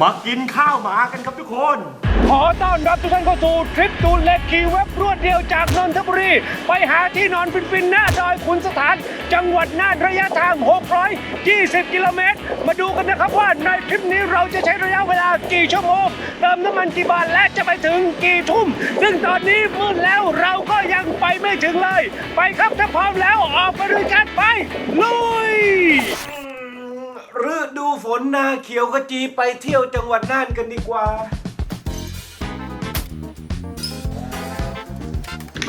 มากินข้าวหมากันครับทุกคน ขอต้อนรับทุกท่านเข้าสู่ทริปตูนเล็กขี่เว็บรวดเดียวจากนนทบุรี ไปหาที่นอนฟินๆหน้าดอยขุนสถาน จังหวัดน่านระยะทาง 620 กิโลเมตร มาดูกันนะครับว่าในทริปนี้เราจะใช้ระยะเวลากี่ชั่วโมง เติมน้ำมันกี่บาทและจะไปถึงกี่ทุ่ม ซึ่งตอนนี้มืดแล้วเราก็ยังไปไม่ถึงเลย ไปครับถ้าพร้อมแล้วออกไปด้วยกันไปลุย ฤดูฝนนาเขียวขจีไปเที่ยวจังหวัดน่านกันดีกว่า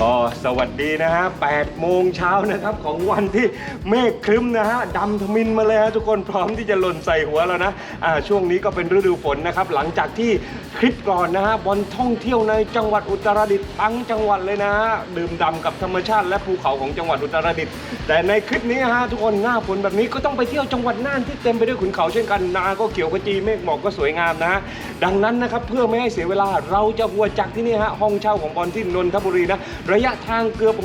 ก็สวัสดีนะฮะ8โมงเช้านะครับของวันที่เมฆครึ้มนะฮะดำทมินมาเลยฮะทุกคนพร้อมที่จะหล่นใส่หัวแล้วนะอ่าช่วงนี้ก็เป็นฤดูฝนนะครับ หลังจากที่คลิปก่อนนะฮะบอลท่องเที่ยวในจังหวัดอุตรดิตถ์ทั้งจังหวัดเลยนะฮะดื่มด่ำกับธรรมชาติและภูเขาของจังหวัดอุตรดิตถ์แต่ในคลิปนี้ฮะทุกคนหน้าฝนแบบนี้ก็ต้องไปเที่ยวจังหวัดน่านที่เต็มไปด้วยขุนเขาเช่นกันนาก็เขียวขจีเมฆหมอกก็สวยงามนะฮะดังนั้นนะครับเพื่อไม่ให้เสียเวลาเราจะหัวจากที่นี่ฮะห้องเช่าของบอลที่นนทบุรีนะระยะทางเกือบ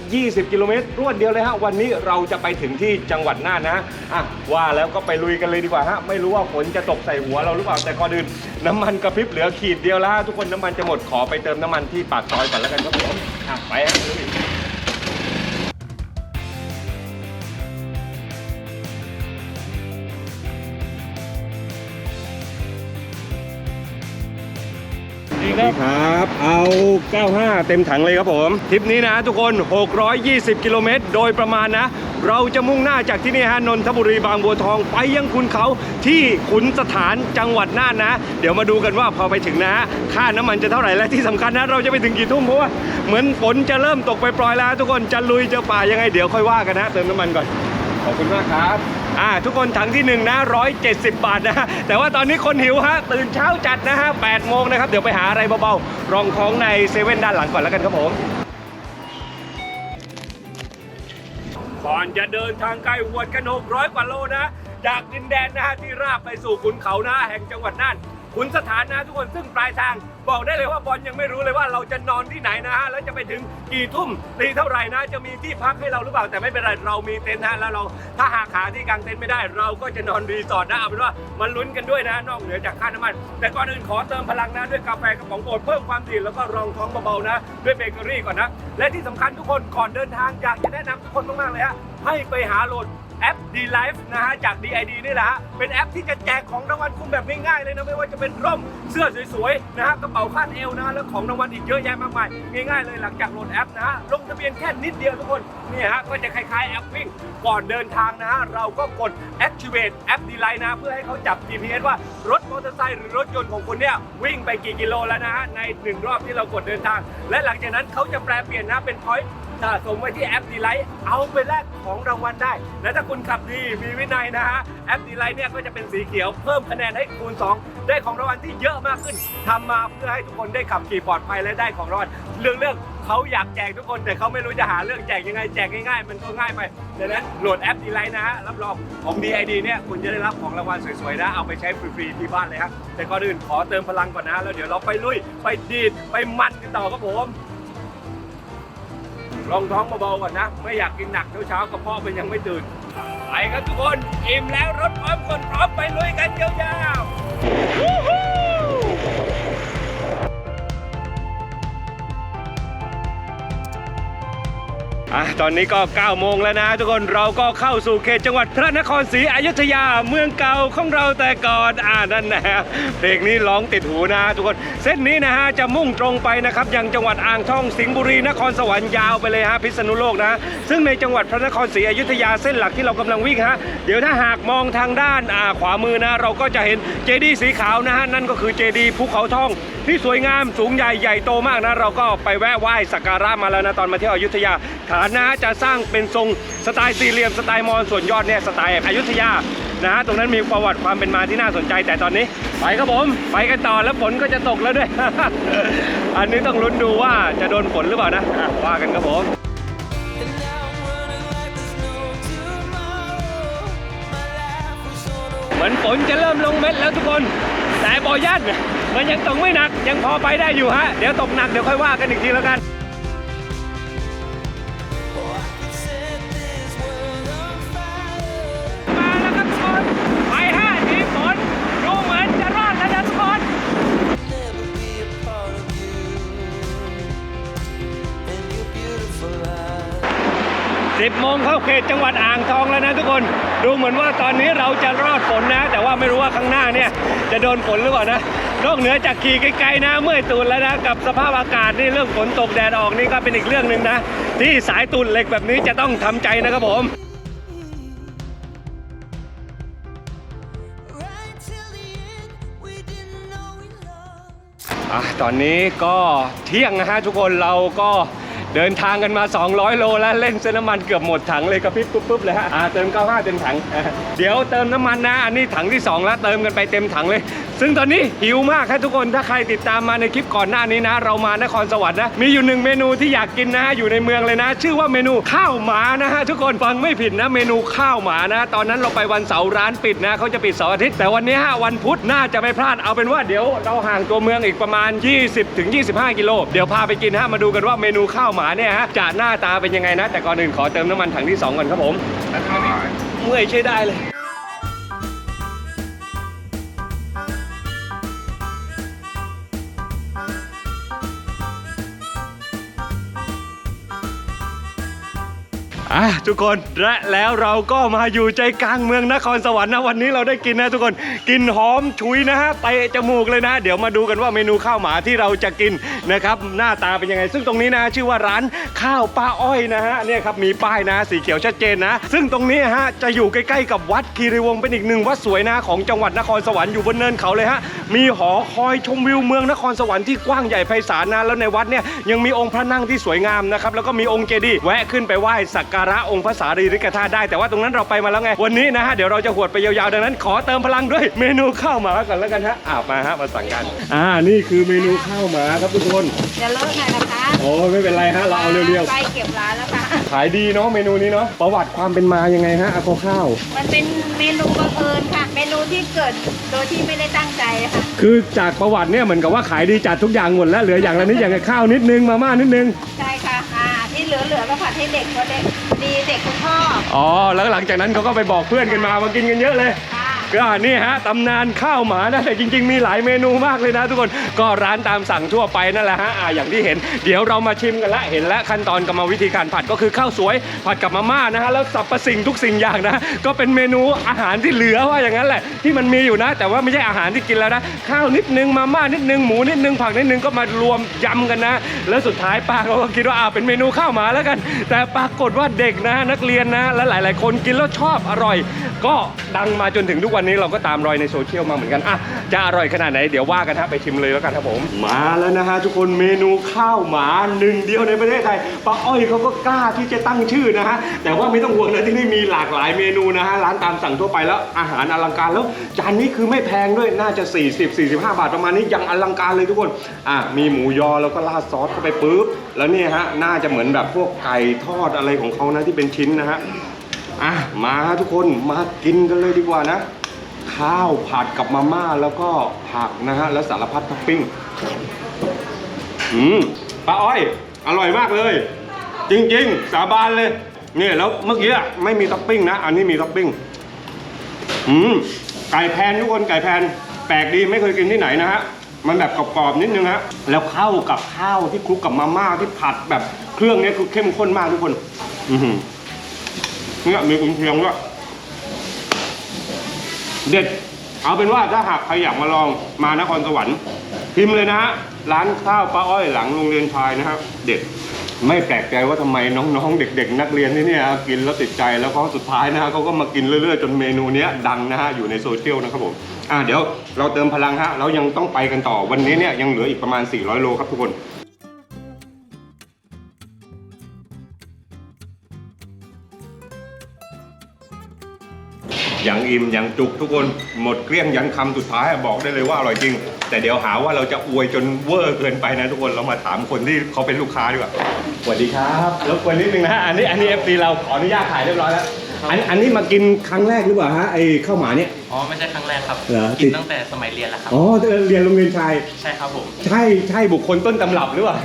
620 กิโลเมตรรวดเดียวเลยฮะ วันนี้เราจะไปถึงที่จังหวัดน่านนะอะว่าแล้วก็ไปลุยกันเลยดีกว่าฮะ ไม่รู้ว่าฝนจะตกใส่หัวเราหรือเปล่า แต่ก่อนอื่นน้ำมันกระพริบเหลือขีดเดียวแล้วฮะทุกคนน้ำมันจะหมดขอไปเติมน้ำมันที่ปากซอยก่อนแล้วกันครับผมอะไปฮะ ดีครับ ครับ เอา 95 เต็มถังเลยครับผม ทริปนี้นะทุกคน 620 กิโลเมตร โดยประมาณนะ เราจะมุ่งหน้าจากที่นี่ฮะ นนทบุรีบางบัวทองไปยังคุณเขาที่ขุนสถานจังหวัดน่านนะ เดี๋ยวมาดูกันว่าพอไปถึงนะฮะ ค่าน้ำมันจะเท่าไหร่และที่สำคัญนะ เราจะไปถึงกี่ทุ่มเพราะว่าเหมือนฝนจะเริ่มตกไปปล่อยแล้ว ทุกคน จะลุยจะป่ายังไงเดี๋ยวค่อยว่ากันนะ เติมน้ำมันก่อน ขอบคุณมากครับ อ่าทุกคนถังที่หนึ่งนะ170 บาทนะ แต่ว่าตอนนี้คนหิวฮะตื่นเช้าจัดนะฮะ8โมงนะครับ เดี๋ยวไปหาอะไรเบาๆรองท้องในเซเว่นด้านหลังก่อนแล้วกันครับผมก่อนจะเดินทางไกลหวดกัน 600กว่าโลนะ จากดินแดนนะฮะที่ราบไปสู่ขุนเขานะแห่งจังหวัดน่าน ขุนสถานนะทุกคนซึ่งปลายทางบอกได้เลยว่าบอลยังไม่รู้เลยว่าเราจะนอนที่ไหนนะฮะแล้วจะไปถึงกี่ทุ่มตีเท่าไหร่นะ จะมีที่พักให้เราหรือเปล่าแต่ไม่เป็นไรเรามีเต็นท์ฮะแล้วเราถ้าหากหาที่กางเต็นท์ไม่ได้ เราก็จะนอนรีสอร์ทนะเอาเป็นว่ามันลุ้นกันด้วยนะนอกเหนือจากค่าน้ำมัน แต่ก่อนอื่นขอเติมพลังนะด้วยกาแฟกระป๋องโปรดเพิ่มความดีแล้วก็รองท้องเบาๆนะ ด้วยเบเกอรี่ก่อนนะและที่สำคัญทุกคนก่อนเดินทางอยากจะแนะนำทุกคนมากๆเลยฮะให้ไปหาโหลด แอป D Life นะฮะจาก DID นี่แหละฮะเป็นแอปที่จะแจกของรางวัลคุ้มแบบง่ายๆเลยนะไม่ว่าจะเป็นร่มเสื้อสวยๆนะฮะกระเป๋าคาดเอวนะฮะแล้วของรางวัลอีกเยอะแยะมากมายง่ายๆเลยหลังจากโหลดแอปนะฮะลงทะเบียนแค่นิดเดียวทุกคนนี่ฮะก็จะคล้ายๆแอปวิ่งก่อนเดินทางนะฮะเราก็กด Activate แอป D Life นะเพื่อให้เขาจับ GPS ว่ารถมอเตอร์ไซค์หรือรถยนต์ของคุณเนี่ยวิ่งไปกี่กิโลแล้วนะฮะในหนึ่งรอบที่เรากดเดินทาง และหลังจากนั้นเขาจะแปลเปลี่ยนนะเป็น point สะสมไว้ที่แอปดีไลท์เอาไปแลกของรางวัลได้ และถ้าคุณขับดีมีวินัยนะฮะแอปดีไลท์เนี่ยก็จะเป็นสีเขียวเพิ่มคะแนนให้คูณ 2 ได้ของรางวัลที่เยอะมากขึ้นทำมาเพื่อให้ทุกคนได้ขับขี่ปลอดภัยและได้ของรางวัลเรื่องเรื่องเขาอยากแจกทุกคน แต่เขาไม่รู้จะหาเรื่องแจกยังไงแจกง่ายๆ มันก็ง่ายไปดังนั้นโหลดแอปดีไลท์นะฮะรับรองของ DID เนี่ยคุณจะได้รับของรางวัลสวยๆนะเอาไปใช้ฟรีๆที่บ้านเลยครับแต่ก่อนอื่นขอเติมพลังก่อนนะแล้วเดี๋ยวเราไปลุยไปดีดไปมันกันต่อครับผม ลองท้องเบาๆก่อนนะ ไม่อยากกินหนักเช้าๆกับพ่อมันยังไม่ตื่น ไปครับทุกคน อิ่มแล้วรถพร้อมคนพร้อมไปลุยกันยาวๆ อะตอนนี้ก็9โมงแล้วนะ ทุกคนเราก็เข้าสู่เขตจังหวัดพระนครศรีอยุธยาเมืองเก่าของเราแต่ก่อนอ่านั่นนะฮะเพลงนี้ร้องติดหูนะ ทุกคนเส้นนี้นะฮะจะมุ่งตรงไปนะครับยังจังหวัดอ่างทองสิงห์บุรีนครสวรรค์ยาวไปเลยฮะพิษณุโลกนะ ซึ่งในจังหวัดพระนครศรีอยุธยาเส้นหลักที่เรากำลังวิ่งฮะเดี๋ยวถ้าหากมองทางด้านอ่าขวามือนะ เราก็จะเห็นเจดีย์สีขาวนะฮะนั่นก็คือเจดีย์ภูเขาทองที่สวยงามสูงใหญ่ใหญ่โตมากนะ เราก็ไปแวะไหว้สักการะมาแล้วนะตอนมาเที่ยวอยุธยาฐานนะจะสร้างเป็นทรงสไตล์สี่เหลี่ยมสไตล์มอญส่วนยอดเนี่ยสไตล์อยุธยานะฮะตรงนั้นมีประวัติความเป็นมาที่น่าสนใจแต่ตอนนี้ ไปครับผม ไปกันต่อแล้วฝนก็จะตกแล้วด้วย อันนี้ต้องลุ้นดูว่าจะโดนฝนหรือเปล่านะะว่ากันครับผมเหมือนฝนจะเริ่มลงเม็ดแล้วทุกคน แต่บอยันมันยังตกไม่หนัก ยังพอไปได้อยู่ฮะ เดี๋ยวตกหนักเดี๋ยวค่อยว่ากันอีกทีแล้วกัน เข้าเขตจังหวัดอ่างทองแล้วนะทุกคน ดูเหมือนว่าตอนนี้เราจะรอดฝนนะ แต่ว่าไม่รู้ว่าข้างหน้าเนี่ยจะโดนฝนหรือเปล่านะนอกเหนือจากขี่ไกลๆนะเมื่อยตูนแล้วนะกับสภาพอากาศนี่เรื่องฝนตกแดดออกนี่ก็เป็นอีกเรื่องหนึ่งนะ ที่สายตูนเหล็กแบบนี้จะต้องทำใจนะครับผม Right till the end, we didn't know we loved. อะตอนนี้ก็เที่ยงนะฮะทุกคนเราก็ เดินทางกันมา 200 โลแล้วเล่นเส้นน้ำมันเกือบหมดถังเลยกระพริบปุ๊บปุ๊บเลยฮะอ่าเติม95เต็มถัง เดี๋ยวเติมน้ำมันนะอันนี้ถังที่ 2 แล้วเติมกันไปเต็มถังเลย ซึ่งตอนนี้หิวมากครับทุกคนถ้าใครติดตามมาในคลิปก่อนหน้านี้นะ เรามานครสวรรค์นะมีอยู่หนึ่งเมนูที่อยากกินนะฮะอยู่ในเมืองเลยนะ ชื่อว่าเมนูข้าวหมานะฮะทุกคนฟังไม่ผิดนะ เมนูข้าวหมานะ ตอนนั้นเราไปวันเสาร์ร้านปิดนะเขาจะปิดเสาร์อาทิตย์แต่วันนี้ฮะวันพุธน่าจะไม่พลาดเอาเป็นว่าเดี๋ยวเราห่างตัวเมืองอีกประมาณ 20ถึง25 กิโลเดี๋ยวพาไปกินฮะมาดูกันว่าเมนูข้าวหมาเนี่ยฮะจะหน้าตาเป็นยังไงนะ แต่ก่อนอื่นขอเติมน้ำมันถังที่สองก่อนครับผมเมื่อยใช้ได้เลย อะทุกคนและแล้วเราก็มาอยู่ใจกลางเมืองนครสวรรค์นะวันนี้เราได้กินนะทุกคนกินหอมฉุยนะฮะเตะจมูกเลยนะ เดี๋ยวมาดูกันว่าเมนูข้าวหมาที่เราจะกินนะครับหน้าตาเป็นยังไง ซึ่งตรงนี้นะชื่อว่าร้านข้าวป้าอ้อยนะฮะเนี่ยครับมีป้ายนะสีเขียวชัดเจนนะ ซึ่งตรงนี้ฮะจะอยู่ใกล้ๆกับวัดคีรีวงศ์เป็นอีกหนึ่งวัดสวยนะของจังหวัดนครสวรรค์อยู่บนเนินเขาเลยฮะมีหอคอยชมวิวเมืองนครสวรรค์ที่กว้างใหญ่ไพศาลนะแล้วในวัดเนี่ยยังมีองค์พระนั่งที่สวยงามนะครับแล้วก็มีองค์เจดีย์แวะขึ้นไปไหว้สักการะองค์พระสารีริกธาตุได้ แต่ว่าตรงนั้นเราไปมาแล้วไง วันนี้นะฮะ เดี๋ยวเราจะหวดไปยาวๆ ดังนั้นขอเติมพลังด้วยเมนูข้าวหมาก่อนแล้วกันฮะอ่ามาฮะ มาสั่งกัน อ่า นี่คือเมนูข้าวหมาครับทุกคน จะเลิกหน่อยนะคะโอ้ไม่เป็นไรฮะ เราเอาเร็วใกล้เก็บร้านแล้วค่ะๆขายดีเนาะเมนูนี้เนาะ ประวัติความเป็นมายังไงฮะอาโคข้าว มันเป็นเมนูบังเอิญค่ะ เมนูที่เกิดโดยที่ไม่ได้ตั้งใจค่ะ คือจากประวัติเนี่ยเหมือนกับว่าขายดีจัดทุกอย่างหมดแล้วเหลืออย่างละนิดอย่างกับข้าวนิดนึงมาม่านิดนึง ใช่ค่ะ อ่าที่เหลือๆก็ผัดให้เด็กเพราะเด็กดี เด็กคุณพ่ออ๋อแล้วหลังจากนั้นเขาก็ไปบอกเพื่อนกันมามากินกันเยอะเลยค่ ก็นี่ฮะตำนานข้าวหมานะแต่จริง ๆ มีหลายเมนูมากเลยนะทุกคนก็ร้านตามสั่งทั่วไปนั่นแหละฮะอ่าอย่างที่เห็น เดี๋ยวเรามาชิมกันละเห็นแล้วขั้นตอนกรรมวิธีการผัดก็คือข้าวสวยผัดกับมาม่านะฮะแล้วสรรพสิ่งทุกสิ่งอย่างนะ ก็เป็นเมนูอาหารที่เหลือว่าอย่างนั้นแหละที่มันมีอยู่นะ แต่ว่าไม่ใช่อาหารที่กินแล้วนะข้าวนิดนึงมาม่านิดนึงหมูนิดนึงผักนิดนึงก็มารวมยำกันนะ แล้วสุดท้ายป้าเขาก็คิดว่าอ่าเป็นเมนูข้าวหมาแล้วกัน แต่ปรากฏว่าเด็กนะนักเรียนนะ และหลาย ๆ คนกินแล้วชอบอร่อย ก็ดังมาจนถึงทุกวันันนี้เราก็ตามรอยในโซเชียลมาเหมือนกันอะจะอร่อยขนาดไหนเดี๋ยวว่ากันฮะไปชิมเลยแล้วกันครับผม มาแล้วนะฮะทุกคนเมนูข้าวหมาหนึ่งเดียวในประเทศไทยป้าอ้อยเขาก็กล้าที่จะตั้งชื่อนะฮะแต่ว่าไม่ต้องห่วงนะที่นี่มีหลากหลายเมนูนะฮะร้านตามสั่งทั่วไปแล้วอาหารอลังการแล้วจานนี้คือไม่แพงด้วยน่าจะ 40 45 บาทประมาณนี้ยังอลังการเลยทุกคนอะมีหมูยอแล้วก็ราดซอสเข้าไปปุ๊บแล้วเนี่ยฮะน่าจะเหมือนแบบพวกไก่ทอดอะไรของเขานะที่เป็นชิ้นนะฮะอะมาทุกคนมากินกันเลยดีกว่านะ ข้าวผัดกับมาม่าแล้วก็ผักนะฮะแล้วสารพัดท็อปปิ้งอืมป้าอ้อย อร่อยมากเลย จริง ๆ สาบานเลยเนี่ยแล้วเมื่อกี้ไม่มีท็อปปิ้งนะ อันนี้มีท็อปปิ้งอืมไก่แพนทุกคนไก่แพนแปลกดีไม่เคยกินที่ไหนนะฮะมันแบบกรอบๆนิดนึงฮะแล้วเข้ากับข้าวที่คลุกกับมาม่าที่ผัดแบบเครื่องเนี้ยคือเข้มข้นมากทุกคน อือหือเนี่ยมีกุนเชียงด้วย เด็ด เอาเป็นว่าถ้าหากใครอยากมาลองมานครสวรรค์พิมพ์เลยนะฮะร้านข้าวป้าอ้อยหลังโรงเรียนชายนะครับเด็ดไม่แปลกใจว่าทำไมน้องๆ เด็ก ๆ นักเรียนที่นี่กินแล้วติดใจแล้วเขาสุดท้ายนะฮะเขาก็มากินเรื่อยๆ จนเมนูนี้ดังนะฮะอยู่ในโซเชียลนะครับผมอ่าเดี๋ยวเราเติมพลังฮะเรายังต้องไปกันต่อวันนี้เนี่ยยังเหลืออีกประมาณ 400 โลครับทุกคน ยังอิ่มยังจุกทุกคนหมดเกลี้ยงยันคำสุดท้ายบอกได้เลยว่าอร่อยจริง แต่เดี๋ยวหาว่าเราจะอวยจนเวอร์เกินไปนะทุกคนเรามาถามคนที่เขาเป็นลูกค้าดีกว่าสวัสดีครับรบกวนนิดนึงนะฮะอันนี้อันนี้เอฟซีเราขออนุญาตถ่ายเรียบร้อยแล้ว อันอันนี้มากินครั้งแรกหรือเปล่าฮะไอ้ข้าวหมาเนี่ย อ๋อไม่ใช่ครั้งแรกครับเหรอกินตั้งแต่สมัยเรียนแล้วครับ อ๋อเรียนโรงเรียนชาย ใช่ครับผม ใช่ใช่บุคคลต้นตำรับหรือเปล่า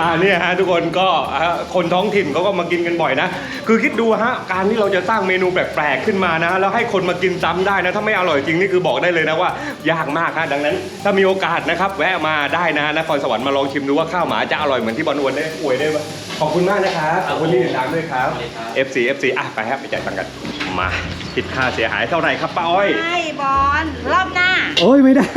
อ่าเนี่ยฮะทุกคนก็อ่าคนท้องถิ่นเขาก็มากินกันบ่อยนะ คือคิดดูฮะการที่เราจะสร้างเมนูแปลกๆขึ้นมานะ แล้วให้คนมากินซ้ำได้นะ ถ้าไม่อร่อยจริงนี่คือบอกได้เลยนะว่ายากมากฮะดังนั้น ถ้ามีโอกาสนะครับ แวะมาได้นะนครสวรรค์มาลองชิมดูว่าข้าวหมาจะอร่อยเหมือนที่บอลอวนได้อวยได้ไหมขอบคุณมากนะครับขอบคุณที่ติดตามด้วยครับสวัสดีครับ FC FC อะไปครับไปจ่ายตังค์กัน มาคิดค่าเสียหายเท่าไหร่ครับป้าอ้อย ใช่บอลรอบหน้า โอ้ยไม่ได้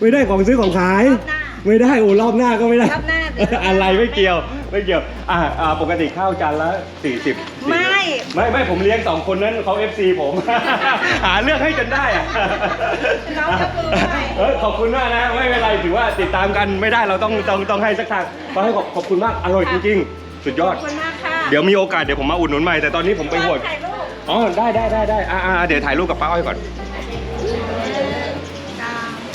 ไม่ได้ของซื้อของขาย รอบหน้าไม่ได้โอ้รอบหน้าก็ไม่ได้รอบหน้าเดี๋ยวอะไรไม่เกี่ยวไม่เกี่ยวอ่าอ่าปกติข้าวจานละ40 ไม่ ไม่ไม่ผมเลี้ยงสองคนนั้นเขา FC ผม หาเรื่องให้จนได้อะน้องยกมือให้เออขอบคุณมากนะ ไม่เป็นไรถือว่าติดตามกันไม่ได้เราต้องต้องต้องให้สักทางก็ให้ขอบขอบคุณมากอร่อยจริงๆ สุดยอขดอบคุณมากค่ะ เดี๋ยวมีโอกาสเดี๋ยวผมมาอุดหนุนใหม่แต่ตอนนี้ผมไปหวดถ่ายรูปอ๋อได้ได้ได้ได้อ่าอ่าเดี๋ยวถ่ายรูปกับป้าอ้อยก่อน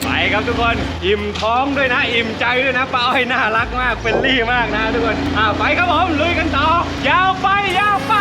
ไปครับทุกคนอิ่มท้องด้วยนะ อิ่มใจด้วยนะป้าอ้อยน่ารักมากเฟรนลี่มากนะทุกคนอ่าไปครับผมลุยกันต่อยาวไปยาวไป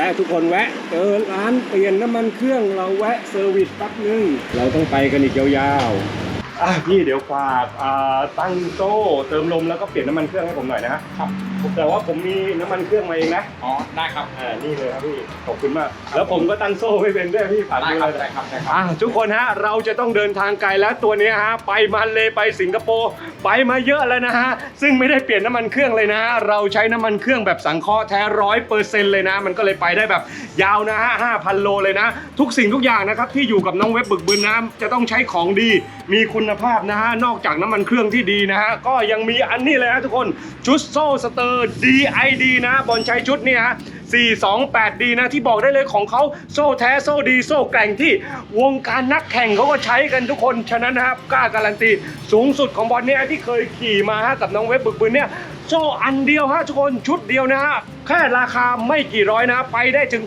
วะแวะทุกคนแวะเจอร้านเปลี่ยนน้ำมันเครื่องเราแวะเซอร์วิสแป๊บนึงเราต้องไปกันอีกยาวๆ อะพี่เดี๋ยวฝากอ่าตั้งโซ่เติมลมแล้วก็เปลี่ยนน้ำมันเครื่องให้ผมหน่อยนะครับ แต่ว่าผมมีน้ำมันเครื่องมาเองนะอ๋อ ได้ครับ อ่านี่เลยครับพี่ขอบคุณมาก แล้วผมก็ตั้งโซ่ไม่เป็นด้วยพี่ฝากดูเลยได้ครับได้ครับ อะทุกคนฮะเราจะต้องเดินทางไกลแล้วตัวเนี้ยฮะไปมาเลไปสิงคโปร์ไปมาเยอะแล้วนะฮะซึ่งไม่ได้เปลี่ยนน้ำมันเครื่องเลยนะฮะเราใช้น้ำมันเครื่องแบบสังเคราะห์แท้ร้อยเปอร์เซ็นต์เลยนะ มันก็เลยไปได้แบบยาวนะฮะห้าพันโลเลยนะ ทุกสิ่งทุกอย่างนะครับที่อยู่กับน้องเว็บบึกบืนน้ำจะต้องใช้ของดีมีคุณภาพนะฮะ นอกจากน้ำมันเครื่องที่ดีนะฮะ ก็ยังมีอันนี้เลยฮะทุกคน ชุดโซ่สเตอร์ DID นะบอลใช้ชุดเนี่ยฮะ 428D นะที่บอกได้เลยของเขาโซ่แท้โซ่ดีโซ่แกร่งที่วงการนักแข่งเขาก็ใช้กันทุกคน ฉะนั้นนะครับกล้าการันตีสูงสุดของบอลเนี่ยที่เคยขี่มาฮะกับน้องเว็บบึกบืนเนี่ยโซ่อันเดียวฮะทุกคนชุดเดียวนะฮะแค่ราคาไม่กี่ร้อยนะ ไปได้ถึง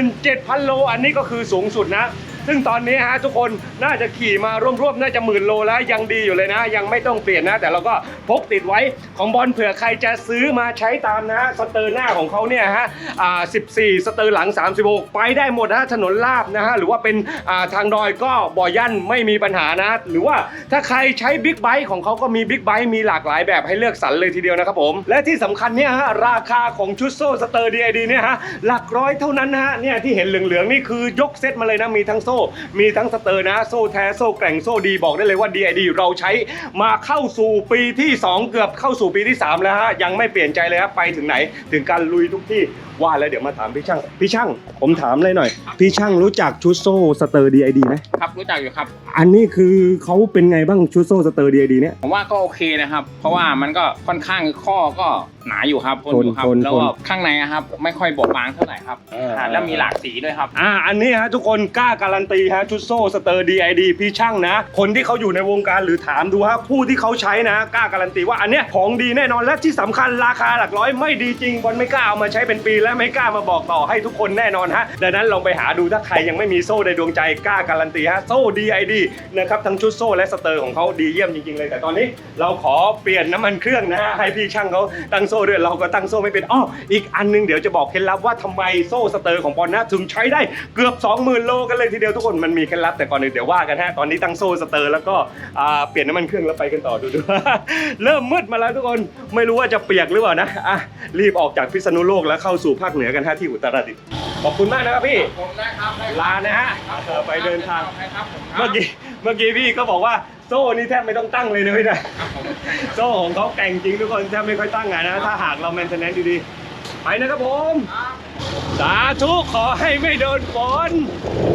17,000 โล อันนี้ก็คือสูงสุดนะ ซึ่งตอนนี้ฮะทุกคนน่าจะขี่มาร่วมๆน่าจะหมื่นโลแล้วยังดีอยู่เลยนะ ยังไม่ต้องเปลี่ยนนะ แต่เราก็พกติดไว้ของบอลเผื่อใครจะซื้อมาใช้ตามนะฮะสเตอร์หน้าของเขาเนี่ยฮะอ่า14 สเตอร์หลัง 36 ไปได้หมดนะถนนลาบนะฮะหรือว่าเป็นอ่าทางดอยก็บ่อยั่นไม่มีปัญหานะ หรือว่าถ้าใครใช้บิ๊กไบค์ของเขาก็มีบิ๊กไบค์มีหลากหลายแบบให้เลือกสรรเลยทีเดียวนะครับผมและที่สำคัญเนี่ยฮะราคาของชุดโซ่สเตอร์ DID เนี่ยฮะหลักร้อยเท่านั้นนะฮะเนี่ยที่เห็นเหลืองๆนี่คือยกเซตมาเลยนะมีทั้งโซ่ มีทั้งสเตอร์นะ โซ่แท้โซ่แกร่งโซ่ดีบอกได้เลยว่า DID เราใช้มาเข้าสู่ปีที่ 2 เกือบเข้าสู่ปีที่ 3 แล้วฮะ ยังไม่เปลี่ยนใจเลยฮะไปถึงไหน ถึงการลุยทุกที่ว่าแล้วเดี๋ยวมาถามพี่ช่าง พี่ช่าง ผมถามเลยหน่อย พี่ช่างรู้จักชุดโซ่สเตอร์ DID ไหมครับรู้จักอยู่ครับ อันนี้คือเขาเป็นไงบ้างชุดโซ่สเตอร์ DID เนี่ยผมว่าก็โอเคนะครับ เพราะว่ามันก็ค่อนข้างข้อก็หนาอยู่ครับทนอยู่ครับทนทนแล้วก็ข้างในอะครับ ไม่ค่อยบอบบางเท่าไหร่ครับเอออ่าแล้วมีหลากสีด้วยครับ อ่าอันนี้ฮะทุกคนกล้าการันตีฮะชุดโซ่สเตอร์ DID พี่ช่างนะ คนที่เขาอยู่ในวงการหรือถามดูฮะผู้ที่เขาใช้นะกล้าการันตีว่าอันเนี้ยของดีแน่นอนและที่สำคัญราคาหลักร้อยไม่ดีจริงบอลไม่กล้าเอามาใช้เป็นปีและไม่กล้ามาบอกต่อให้ทุกคนแน่นอนฮะดังนั้นลองไปหาดูถ้าใครยังไม่มีโซ่ในดวงใจกล้าการันตีฮะโซ่ DID นะครับทั้งชุดโซ่และสเตอร์ของเขาดีเยี่ยมจริงๆเลยแต่ตอนนี้ เราขอเปลี่ยนน้ำมันเครื่องนะฮะให้พี่ช่างเขาตั้งโซ่ด้วยเราก็ตั้งโซ่ไม่เป็นอ้ออีกอันหนึงเดี๋ยวจะบอกเคล็ดลับว่าทำไมโซ่สเตอร์ของบอลนะถึงใช้ได้เกือบ 20,000 โลกันเลยทีเดียวทุกคนมันมีเคล็ดลับแต่ก่อนอื่นเดี๋ยวว่ากันฮะตอนนี้ตั้งโซ่สเตอร์แล้วก็อ่าเปลี่ยนน้ำมันเครื่องแล้วไปกันต่อดูดูเริ่มมืดมาแล้วทุกคนไม่รู้ว่าจะเปียกหรือเปล่านะอะรีบออกจากพิษณุโลกแล้วเข้าสู่ภาคเหนือกันฮะที่อุตรดิตถ์ขอบคุณมากนะครับพี่ผมได้ครับได้ลานะฮะเออไปเดินทางครับผมเมื่อกี้เมื่อกี้พี่ก็บอกว่า โซ่นี่แทบไม่ต้องตั้งเลยนะพี่นะโซ่ของเขาแกร่งจริงทุกคนแทบไม่ค่อยตั้งอะนะ ถ้าหากเราแมนเทนแนนดีๆ ไปนะครับผม สาธุขอให้ไม่โดนฝน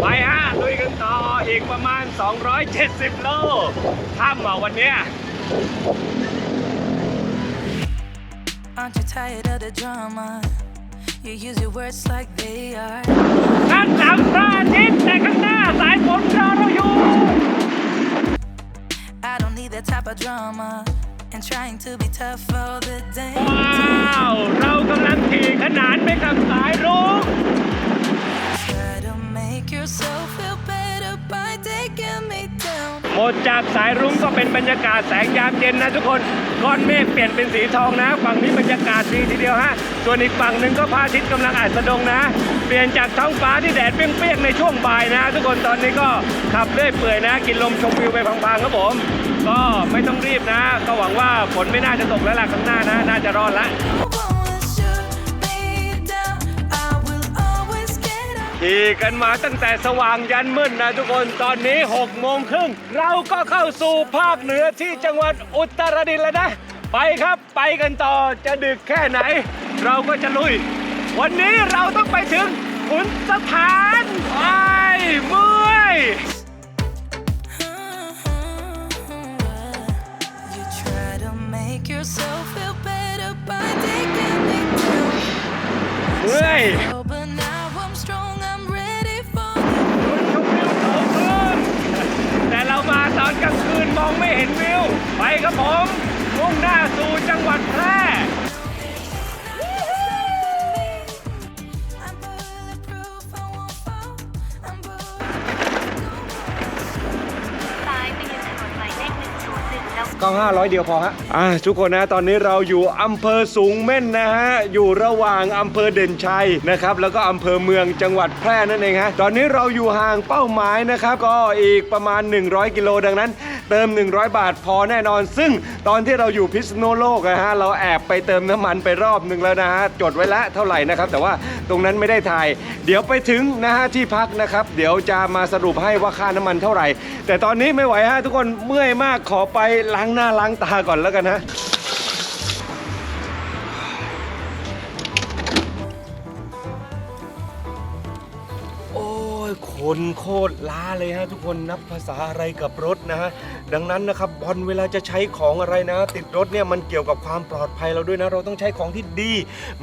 ไปฮะลุยกันต่ออีกประมาณ 270 โลถ้ำอะวันเนี้ย Aren't you tired of the drama? You use your words like they are. ด้านหลังพระอาทิตย์แต่ข้างหน้าสายฝนรอเราอยู่ I don't need that type of drama. And trying to be tough all the day. ว้าว เรากำลังขี่ขนานไปกับสายรุ้ง Try to make yourself feel better by taking me down. หมดจากสายรุ้งก็เป็นบรรยากาศแสงยามเย็นนะทุกคนก้อนเมฆเปลี่ยนเป็นสีทองนะ ฝั่งนี้บรรยากาศดีทีเดียวฮะส่วนอีกฝั่งหนึ่งก็พระอาทิตย์กำลังอาจสะดงนะ เปลี่ยนจากท้องฟ้าที่แดดเปรี้ยงๆในช่วงบ่ายนะ ทุกคนตอนนี้ก็ขับเรื่อยเปื่อยนะ กินลมชมวิวไปพังๆครับผม ก็ไม่ต้องรีบนะ ก็หวังว่าฝนไม่น่าจะตกแล้วล่ะข้างหน้านะ น่าจะรอดละขี่กันมาตั้งแต่สว่างยันมืดนะทุกคนตอนนี้6โมงครึ่งเราก็เข้าสู่ภาคเหนือที่จังหวัดอุตรดิตถ์แล้วนะ ไปครับไปกันต่อจะดึกแค่ไหน เราก็จะลุย วันนี้เราต้องไปถึงขุนสถานไปเมื่อยเมื่อย Oh, but now I'm strong, I'm ready for ชมวิวเขาเพิ่มแต่เรามาตอนกลางคืนมองไม่เห็นวิว ไปครับผมมุ่งหน้าสู่จังหวัดแพร่ กล้อง500 เดียวพอฮะอ่าทุกคนนะตอนนี้เราอยู่อำเภอสูงเม่นนะฮะอยู่ระหว่างอำเภอเด่นชัยนะครับแล้วก็อำเภอเมืองจังหวัดแพร่นั่นเองฮะตอนนี้เราอยู่ห่างเป้าหมายนะครับก็อีกประมาณ 100 กิโลดังนั้น เติม 100 บาทพอแน่นอน ซึ่งตอนที่เราอยู่พิษณุโลกนะฮะเราแอบไปเติมน้ำมันไปรอบหนึ่งแล้วนะฮะจดไว้แล้วเท่าไหร่นะครับ แต่ว่าตรงนั้นไม่ได้ถ่าย เดี๋ยวไปถึงนะฮะที่พักนะครับ เดี๋ยวจะมาสรุปให้ว่าค่าน้ำมันเท่าไหร่ แต่ตอนนี้ไม่ไหวฮะทุกคนเมื่อยมากขอไปล้างหน้าล้างตาก่อนแล้วกันฮะโอ้ยคนโคตรล้าเลยฮะทุกคนนับภาษาอะไรกับรถนะฮะ ดังนั้นนะครับบอลเวลาจะใช้ของอะไรนะ ติดรถเนี่ยมันเกี่ยวกับความปลอดภัยเราด้วยนะ เราต้องใช้ของที่ดี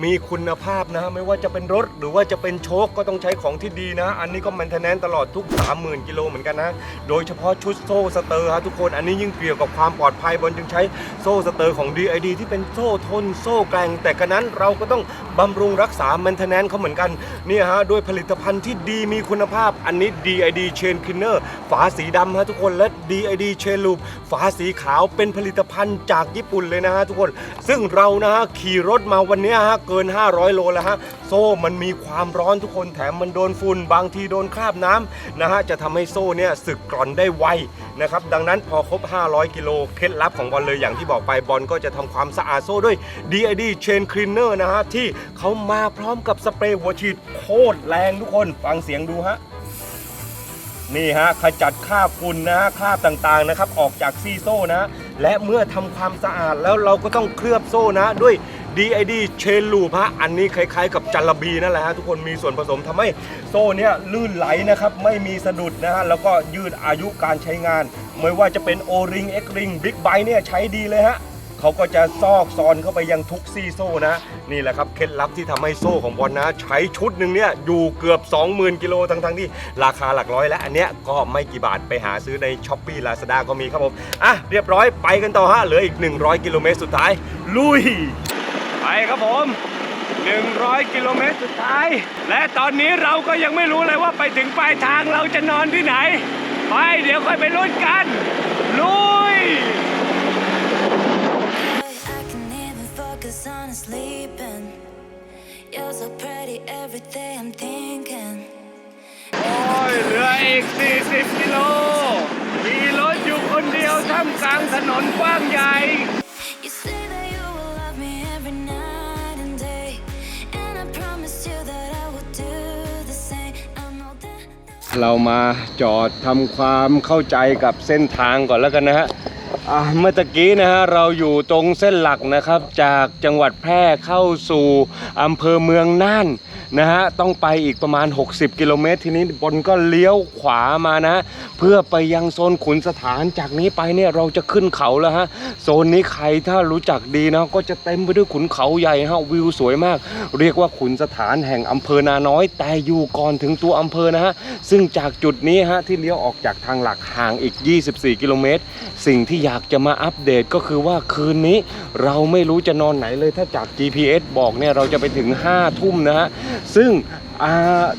มีคุณภาพนะ ไม่ว่าจะเป็นรถหรือว่าจะเป็นโชคก็ต้องใช้ของที่ดีนะ อันนี้ก็มันเทนแนนตลอดทุก 30,000กิโลเหมือนกันนะ โดยเฉพาะชุดโซ่สเตอร์ฮะทุกคนอันนี้ยิ่งเกี่ยวกับความปลอดภัยบอลจึงใช้โซ่สเตอร์ของ DID ที่เป็นโซ่ทนโซ่แกร่งแต่กระนั้นเราก็ต้องบำรุงรักษา m ม i เทนแนนเขาเหมือนกันเนี่ยฮะด้วยผลิตภัณฑ์ที่ดีมีคุณภาพอันนี้ DID Chain Cleaner ฝาสีดำฮะทุกคนและ DID Chain Loop ฝาสีขาวเป็นผลิตภัณฑ์จากญี่ปุ่นเลยนะฮะทุกคน ซึ่งเรานะฮะขี่รถมาวันนี้ฮะเกิน 500 โลแล้วฮะโซ่มันมีความร้อนทุกคนแถมมันโดนฝุ่นบางทีโดนคราบน้ำนะฮะจะทำให้โซ่เนี่ยสึกกร่อนได้ไวนะครับดังนั้นพอครบ 500 กิโลเคล็ดลับของบอลเลยอย่างที่บอกไปบอลก็จะทำความสะอาดโซ่ด้วย DID Chain Cleaner นะฮะที่เขามาพร้อมกับสเปรย์หัวฉีดโคตรแรงทุกคนฟังเสียงดูฮะ นี่ฮะขจัดคราบฝุ่นนะฮะคราบต่างๆนะครับ ออกจากซี่โซ่นะ และเมื่อทำความสะอาดแล้วเราก็ต้องเคลือบโซ่นะ ด้วย DID Chain Loop ฮะอันนี้คล้ายๆ กับจารบีนั่นแหละฮะทุกคนมีส่วนผสมทำให้โซ่เนี่ยลื่นไหลนะครับ ไม่มีสะดุดนะฮะแล้วก็ยืดอายุการใช้งาน ไม่ว่าจะเป็น O-ring X ring Big b i เนี่ยใช้ดีเลยฮะ เขาก็จะซอกซอนเข้าไปยังทุกซี่โซ่นะ นี่แหละครับเคล็ดลับที่ทำให้โซ่ของบอลนะ ใช้ชุดหนึ่งเนี่ยอยู่เกือบ 20,000กิโลทั้งทั้งๆที่ราคาหลักร้อยและอันเนี้ยก็ไม่กี่บาทไปหาซื้อในช้อปปี้ลาซาด้าก็มีครับผมอะเรียบร้อยไปกันต่อฮะเหลืออีก 100 กิโลเมตรสุดท้าย ลุย ไปครับผม100 กิโลเมตรสุดท้าย และตอนนี้เราก็ยังไม่รู้เลยว่าไปถึงปลายทางเราจะนอนที่ไหน ไปเดี๋ยวค่อยไปลุ้นกัน You're so pretty every day I'm thinking. โอ้ย เหลืออีก 40 กิโล มีรถอยู่คนเดียวท่ามกลางถนนกว้างใหญ่ You say that you will love me every night and day. And I promise you that I will do the same. I know that. เรามาจอดทำความเข้าใจกับเส้นทางก่อนแล้วกันนะฮะอ่า เมื่อตะกี้นะฮะเราอยู่ตรงเส้นหลักนะครับ จากจังหวัดแพร่เข้าสู่อำเภอเมืองน่าน นะฮะต้องไปอีกประมาณ 60 กิโลเมตร ทีนี้บนก็เลี้ยวขวามานะ เพื่อไปยังโซนขุนสถานจากนี้ไปเนี่ยเราจะขึ้นเขาแล้วฮะโซนนี้ใครถ้ารู้จักดีนะก็จะเต็มไปด้วยขุนเขาใหญ่ฮะวิวสวยมาก เรียกว่าขุนสถานแห่งอำเภอนาน้อย แต่อยู่ก่อนถึงตัวอำเภอนะฮะซึ่งจากจุดนี้ฮะที่เลี้ยวออกจากทางหลักห่างอีก 24 กิโลเมตร สิ่งที่อยากจะมาอัปเดตก็คือว่าคืนนี้เราไม่รู้จะนอนไหนเลยถ้าจาก GPS บอกเนี่ยเราจะไปถึง5ทุ่มนะฮะซึ่ง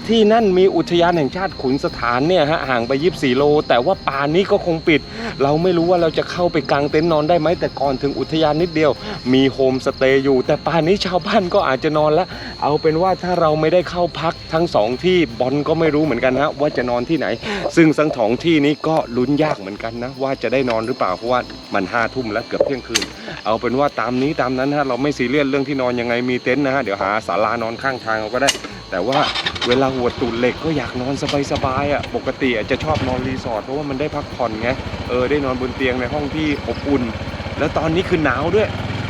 ที่นั่นมีอุทยานแห่งชาติขุนสถานเนี่ยฮะห่างไป 24 โล แต่ว่าป่านนี้ก็คงปิด เราไม่รู้ว่าเราจะเข้าไปกางเต็นท์นอนได้ไหมแต่ก่อนถึงอุทยานนิดเดียว มีโฮมสเตย์อยู่ แต่ป่านนี้ชาวบ้านก็อาจจะนอนแล้ว เอาเป็นว่าถ้าเราไม่ได้เข้าพักทั้งสองที่บอลก็ไม่รู้เหมือนกันฮะว่าจะนอนที่ไหน ซึ่งทั้งสองที่นี้ก็ลุ้นยากเหมือนกันนะว่าจะได้นอนหรือเปล่าเพราะว่ามันห้าทุ่มแล้วเกือบเที่ยงคืน เอาเป็นว่าตามนี้ตามนั้นฮะเราไม่ซีเรียสเรื่องที่นอนยังไงมีเต็นท์นะฮะเดี๋ยวหาศาลานอนข้างทางเอาก็ได้ แต่ว่าเวลาหัวตุนเหล็กก็อยากนอนสบายๆอะปกติอาจจะชอบนอนรีสอร์ทเพราะว่ามันได้พักผ่อนไงเออได้นอนบนเตียงในห้องที่อบอุ่น แล้วตอนนี้คือหนาวด้วย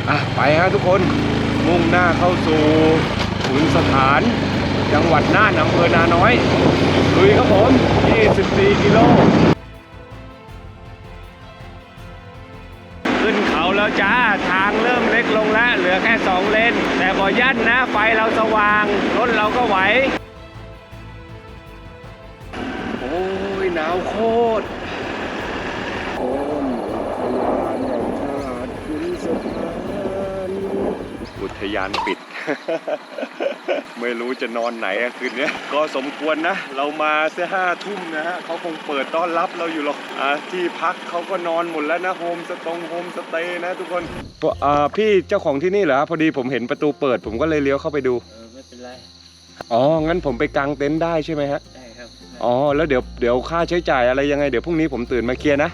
อะไปฮะทุกคนมุ่งหน้าเข้าสู่ศูนย์สถาน จังหวัดน่านอำเภอนาน้อยลุยครับผม 24 กิโล ลือแค่ 2 เลน แต่บ่ยันนะ ไฟเราสว่าง รถเราก็ไหว โอ้ย หนาวโคตรโอ้ยอุทยานปิด ไม่รู้จะนอนไหนอะคืนเนี้ยก็สมควรนะ เรามาเสียห้าทุ่มนะฮะเขาคงเปิดต้อนรับเราอยู่หรอกอ่าที่พักเขาก็นอนหมดแล้วนะโฮมสตงโฮมสเตย์นะทุกคนอ่าพี่เจ้าของที่นี่เหรอพอดีผมเห็นประตูเปิดผมก็เลยเลี้ยวเข้าไปดูเออไม่เป็นไรอ๋องั้นผมไปกางเต็นท์ได้ใช่ไหมฮะได้ครับอ๋อแล้วเดี๋ยวเดี๋ยวค่าใช้จ่ายอะไรยังไงเดี๋ยวพรุ่งนี้ผมตื่นมาเคลียร์นะ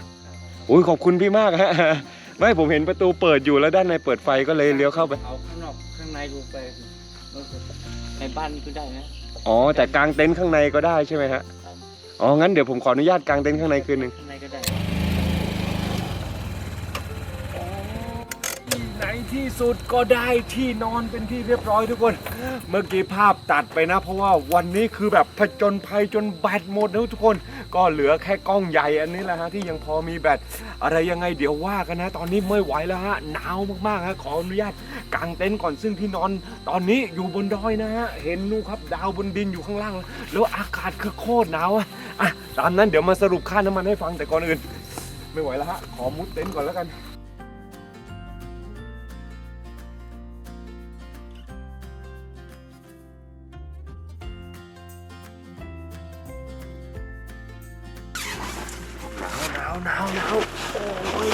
อุ้ยขอบคุณพี่มากฮะไม่ผมเห็นประตูเปิดอยู่แล้วด้านในเปิดไฟก็เลยเลี้ยวเข้าไปเอาข้างนอกข้างในดูไปในบ้านนี่ก็ได้นะ อ๋อแต่กางเต็นท์ข้างในก็ได้ใช่ไหมฮะอ๋องั้นเดี๋ยวผมขออนุญาตกางเต็นท์ข้างในคืนหนึ่งข้างในก็ได้ในที่สุดก็ได้ที่นอนเป็นที่เรียบร้อยทุกคน เมื่อกี้ภาพตัดไปนะ เพราะว่าวันนี้คือแบบผจญภัยจนแบตหมดนะทุกคน ก็เหลือแค่กล้องใหญ่อันนี้แหละฮะที่ยังพอมีแบตอะไรยังไงเดี๋ยวว่ากันนะ ตอนนี้ไม่ไหวแล้วฮะหนาวมากๆฮะขออนุญาตกางเต็นท์ก่อนซึ่งที่นอน ตอนนี้อยู่บนดอยนะฮะเห็นนู่นครับดาวบนดินอยู่ข้างล่าง แล้วอากาศคือโคตรหนาวอะอะตามนั้นเดี๋ยวมาสรุปค่าน้ำมันให้ฟังแต่ก่อนอื่น ไม่ไหวแล้วฮะขอมุดเต็นท์ก่อนแล้วกัน โอ้ย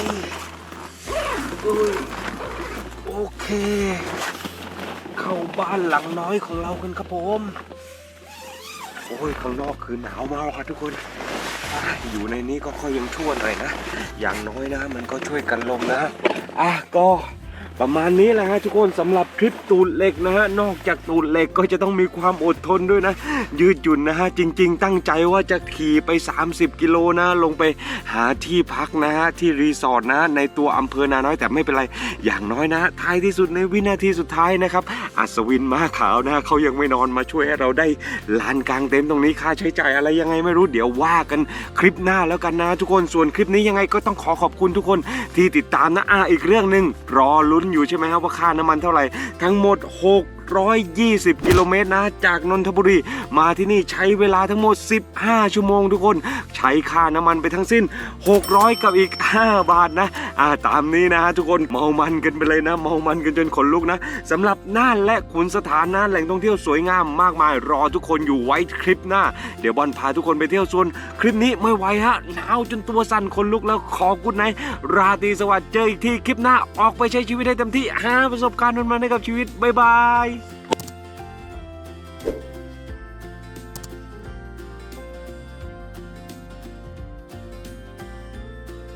โอ้ยโอเค เข้าบ้านหลังน้อยของเรากันครับผม โอ้ยข้างนอกคือหนาวมากครับทุกคนอะอยู่ในนี้ก็ค่อยยังชั่วหน่อยนะ อย่างน้อยนะ มันก็ช่วยกันลมนะ อะก็ ประมาณนี้แหละฮะทุกคนสำหรับทริปตูดเหล็กนะฮะนอกจากตูดเหล็กก็จะต้องมีความอดทนด้วยนะ ยืดหยุ่นนะฮะจริง ๆ ตั้งใจว่าจะขี่ไป 30 กิโลนะลงไปหาที่พักนะฮะที่รีสอร์ทนะ ในตัวอำเภอนาน้อยแต่ไม่เป็นไรอย่างน้อยนะ ท้ายที่สุดในวินาทีสุดท้ายนะครับอัศวินม้าขาวนะเขายังไม่นอนมาช่วยให้เราได้ลานกลางเต็นท์ตรงนี้ค่าใช้จ่ายอะไรยังไงไม่รู้เดี๋ยวว่ากันคลิปหน้าแล้วกันนะ ทุกคนส่วนคลิปนี้ยังไงก็ต้องขอขอบคุณทุกคนที่ติดตามนะอ่าอีกเรื่องหนึ่งรอลุ้นอยู่ใช่ไหมครับว่าค่าน้ำมันเท่าไหร่ทั้งหมด 620 กิโลเมตรนะ จากนนทบุรี มาที่นี่ใช้เวลาทั้งหมด 15 ชั่วโมงทุกคน ใช้ค่าน้ำมันไปทั้งสิ้น 600 กับอีก 5 บาทนะอ่าตามนี้นะฮะทุกคนเมามันกันไปเลยนะ เมามันกันจนขนลุกนะสำหรับน่านและขุนสถานนะแหล่งท่องเที่ยวสวยงามมากมาย รอทุกคนอยู่ไว้คลิปหน้า เดี๋ยวบอลพาทุกคนไปเที่ยวส่วนคลิปนี้ไม่ไหวฮะหนาวจนตัวสั่นขนลุกแล้วขอกุดไนราตรีสวัสดิ์เจออีกทีคลิปหน้าออกไปใช้ชีวิตให้เต็มที่หาประสบการณ์มันๆให้กับชีวิต บ๊ายบาย Bye.